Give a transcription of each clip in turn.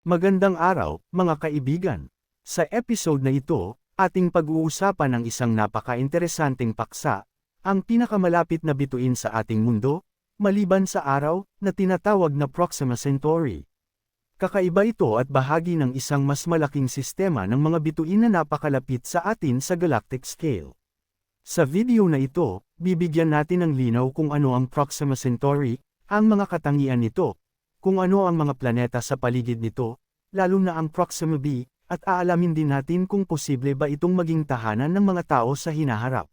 Magandang araw, mga kaibigan. Sa episode na ito, ating pag-uusapan ang isang napaka-interesanteng paksa, ang pinakamalapit na bituin sa ating mundo, maliban sa araw, na tinatawag na Proxima Centauri. Kakaiba ito at bahagi ng isang mas malaking sistema ng mga bituin na napakalapit sa atin sa galactic scale. Sa video na ito, bibigyan natin ng linaw kung ano ang Proxima Centauri, ang mga katangian nito, kung ano ang mga planeta sa paligid nito, lalo na ang Proxima b, at aalamin din natin kung posible ba itong maging tahanan ng mga tao sa hinaharap.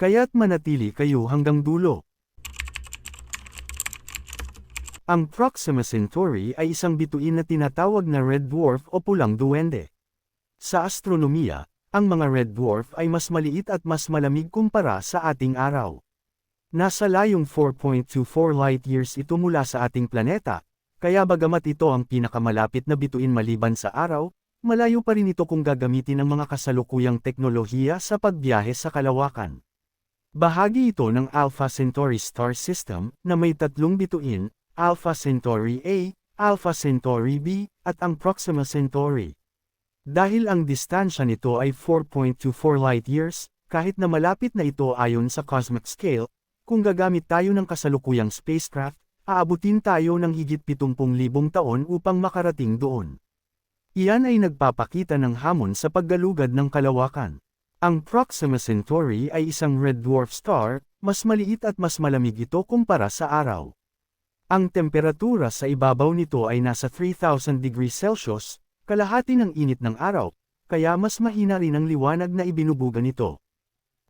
Kaya't manatili kayo hanggang dulo. Ang Proxima Centauri ay isang bituin na tinatawag na red dwarf o pulang duwende. Sa astronomiya, ang mga red dwarf ay mas maliit at mas malamig kumpara sa ating araw. Nasa layong 4.24 light years ito mula sa ating planeta, kaya bagamat ito ang pinakamalapit na bituin maliban sa araw, malayo pa rin ito kung gagamitin ang mga kasalukuyang teknolohiya sa pagbiyahe sa kalawakan. Bahagi ito ng Alpha Centauri star system na may tatlong bituin, Alpha Centauri A, Alpha Centauri B, at ang Proxima Centauri. Dahil ang distansya nito ay 4.24 light years, kahit na malapit na ito ayon sa cosmic scale, kung gagamit tayo ng kasalukuyang spacecraft, aabutin tayo ng higit 70,000 taon upang makarating doon. Iyan ay nagpapakita ng hamon sa paggalugad ng kalawakan. Ang Proxima Centauri ay isang red dwarf star, mas maliit at mas malamig ito kumpara sa araw. Ang temperatura sa ibabaw nito ay nasa 3,000 degrees Celsius, kalahati ng init ng araw, kaya mas mahina rin ang liwanag na ibinubuga nito.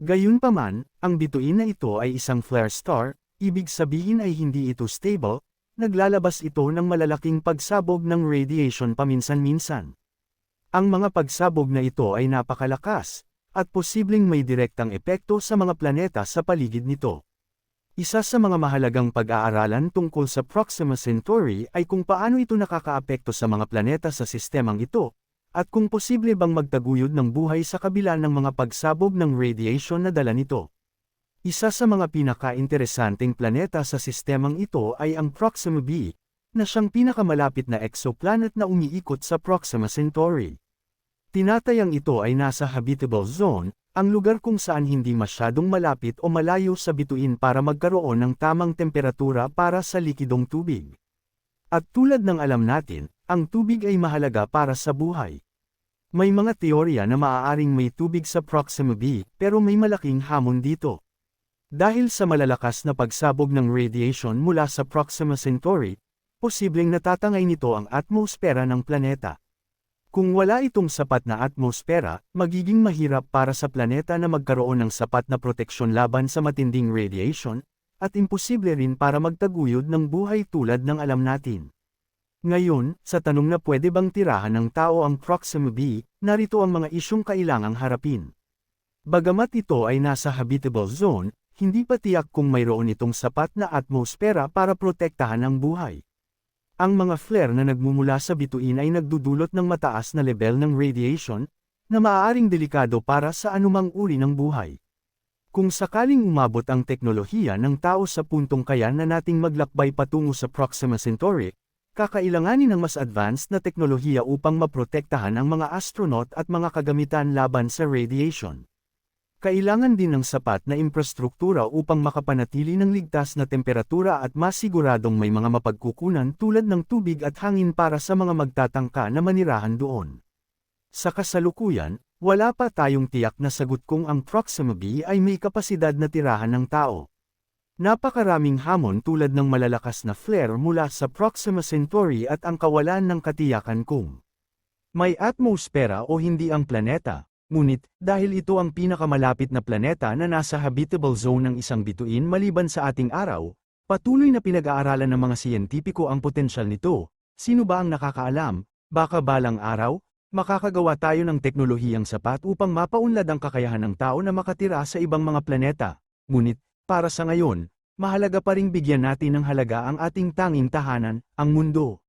Gayunpaman, ang bituin na ito ay isang flare star, ibig sabihin ay hindi ito stable, naglalabas ito ng malalaking pagsabog ng radiation paminsan-minsan. Ang mga pagsabog na ito ay napakalakas, at posibleng may direktang epekto sa mga planeta sa paligid nito. Isa sa mga mahalagang pag-aaralan tungkol sa Proxima Centauri ay kung paano ito nakakaapekto sa mga planeta sa sistemang ito, at kung posible bang magtaguyod ng buhay sa kabila ng mga pagsabog ng radiation na dala nito. Isa sa mga pinaka-interesanteng planeta sa sistemang ito ay ang Proxima b, na siyang pinakamalapit na exoplanet na umiikot sa Proxima Centauri. Tinatayang ito ay nasa habitable zone, ang lugar kung saan hindi masyadong malapit o malayo sa bituin para magkaroon ng tamang temperatura para sa likidong tubig. At tulad ng alam natin, ang tubig ay mahalaga para sa buhay. May mga teorya na maaaring may tubig sa Proxima b, pero may malaking hamon dito. Dahil sa malalakas na pagsabog ng radiation mula sa Proxima Centauri, posibleng natatangay nito ang atmosfera ng planeta. Kung wala itong sapat na atmosfera, magiging mahirap para sa planeta na magkaroon ng sapat na proteksyon laban sa matinding radiation, at imposible rin para magtaguyod ng buhay tulad ng alam natin. Ngayon, sa tanong na pwede bang tirahan ng tao ang Proxima b, narito ang mga isyong kailangang harapin. Bagamat ito ay nasa habitable zone, hindi pa tiyak kung mayroon itong sapat na atmosfera para protektahan ang buhay. Ang mga flare na nagmumula sa bituin ay nagdudulot ng mataas na level ng radiation, na maaaring delikado para sa anumang uri ng buhay. Kung sakaling umabot ang teknolohiya ng tao sa puntong kaya na nating maglakbay patungo sa Proxima Centauri, kakailanganin ng mas advanced na teknolohiya upang maprotektahan ang mga astronaut at mga kagamitan laban sa radiation. Kailangan din ng sapat na infrastruktura upang makapanatili ng ligtas na temperatura at masiguradong may mga mapagkukunan tulad ng tubig at hangin para sa mga magtatangka na manirahan doon. Sa kasalukuyan, wala pa tayong tiyak na sagot kung ang Proxima b ay may kapasidad na tirahan ng tao. Napakaraming hamon tulad ng malalakas na flare mula sa Proxima Centauri at ang kawalan ng katiyakan kung may atmosfera o hindi ang planeta. Ngunit, dahil ito ang pinakamalapit na planeta na nasa habitable zone ng isang bituin maliban sa ating araw, patuloy na pinag-aaralan ng mga siyentipiko ang potensyal nito. Sino ba ang nakakaalam? Baka balang araw, makakagawa tayo ng teknolohiyang sapat upang mapaunlad ang kakayahan ng tao na makatira sa ibang mga planeta. Ngunit, para sa ngayon, mahalaga pa ring bigyan natin ng halaga ang ating tanging tahanan, ang mundo.